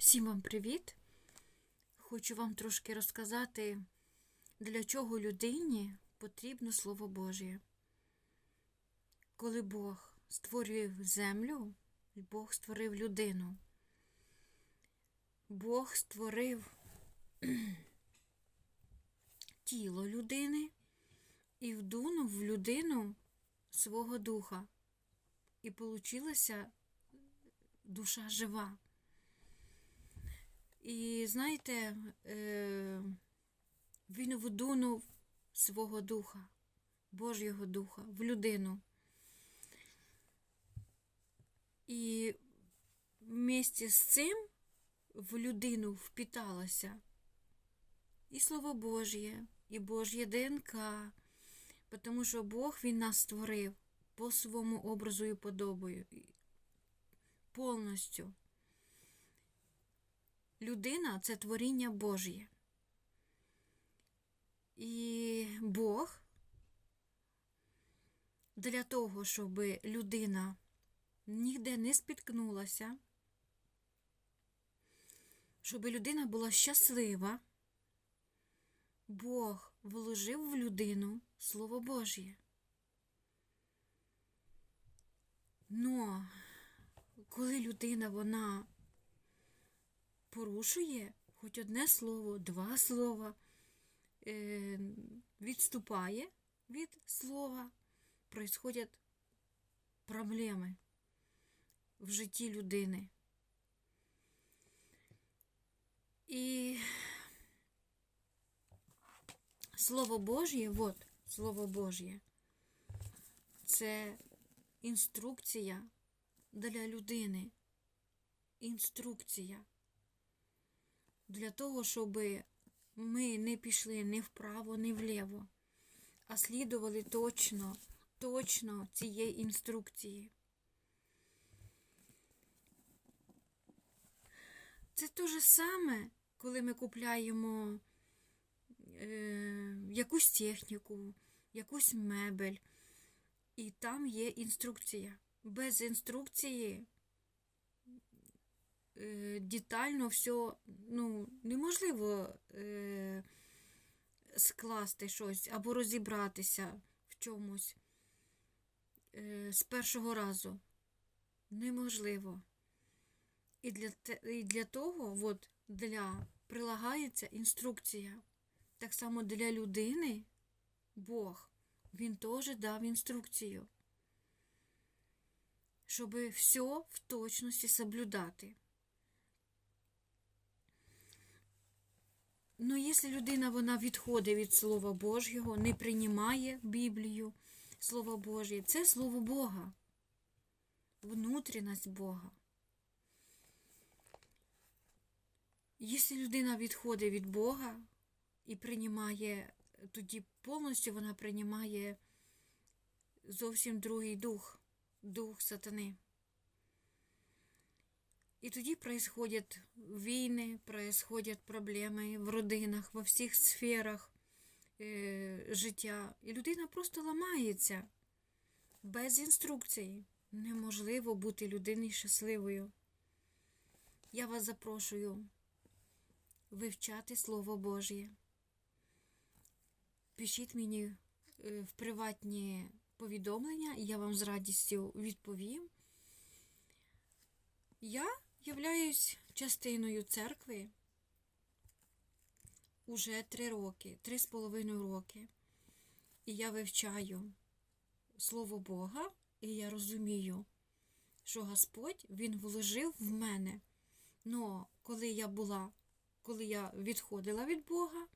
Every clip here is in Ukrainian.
Всім вам привіт! Хочу вам трошки розказати, для чого людині потрібно Слово Божє. Коли Бог створює землю, Бог створив людину. Бог створив тіло людини і вдунув в людину свого духа. І получилася душа жива. І знаєте, е, він вдунув свого духа, Божого духа в людину. І вместе з цим в людину впіталося і Слово Божє, і Божє ДНК, тому що Бог Він нас створив по своєму образу і подобою. Повністю. Людина це творіння Божє. І Бог для того, щоб людина ніде не спіткнулася, щоб людина була щаслива, Бог вложив в людину Слово Божє. Но коли людина вона порушує хоч одне слово, два слова, е, відступає від слова, происходять проблеми в житті людини. І Слово Божє, от Слово Божє, це інструкція для людини. Інструкція для того, щоб ми не пішли ні вправо, ні вліво, а слідували точно, точно цієї інструкції. Це те ж саме, коли ми купляємо е, якусь техніку, якусь мебель, і там є інструкція. Без інструкції детально все ну, неможливо е, скласти щось або розібратися в чомусь е, з першого разу. Неможливо. І для, і для того от, для, прилагається інструкція. Так само для людини Бог, Він теж дав інструкцію щоб все в точності соблюдати. Ну, якщо людина вона відходить від Слова Божого, не приймає Біблію, Слово Божє, це Слово Бога, внутрішність Бога. Якщо людина відходить від Бога і приймає, тоді повністю вона приймає зовсім другий дух дух сатани. І тоді происходят війни, происходят проблеми в родинах, во всіх сферах е, життя. І людина просто ламається без інструкції. Неможливо бути людиною щасливою. Я вас запрошую вивчати Слово Божє. Пишіть мені е, в приватні повідомлення, я вам з радістю відповім. Я являюсь частиною церкви уже три роки, три з половиною роки. І я вивчаю Слово Бога, і я розумію, що Господь Він вложив в мене. Но коли я була, коли я відходила від Бога,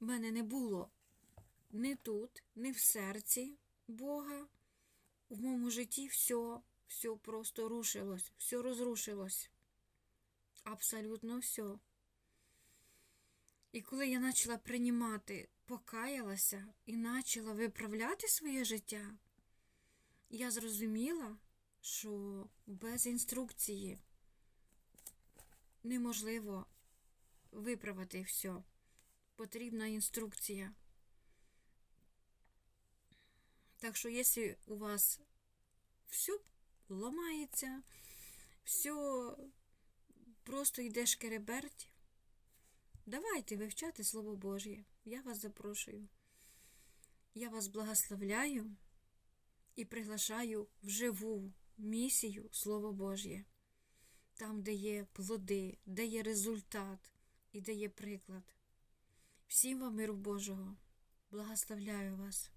в мене не було ні тут, ні в серці Бога. В моєму житті все, все просто рушилось, все розрушилось. Абсолютно все. І коли я почала приймати, покаялася і почала виправляти своє життя, я зрозуміла, що без інструкції неможливо виправити все. Потрібна інструкція. Так що, якщо у вас все ламається, все просто йде шкереберть, давайте вивчати Слово Божє. Я вас запрошую. Я вас благословляю і приглашаю в живу місію Слово Божє. Там, де є плоди, де є результат і де є приклад. Всім вам миру Божого. Благословляю вас.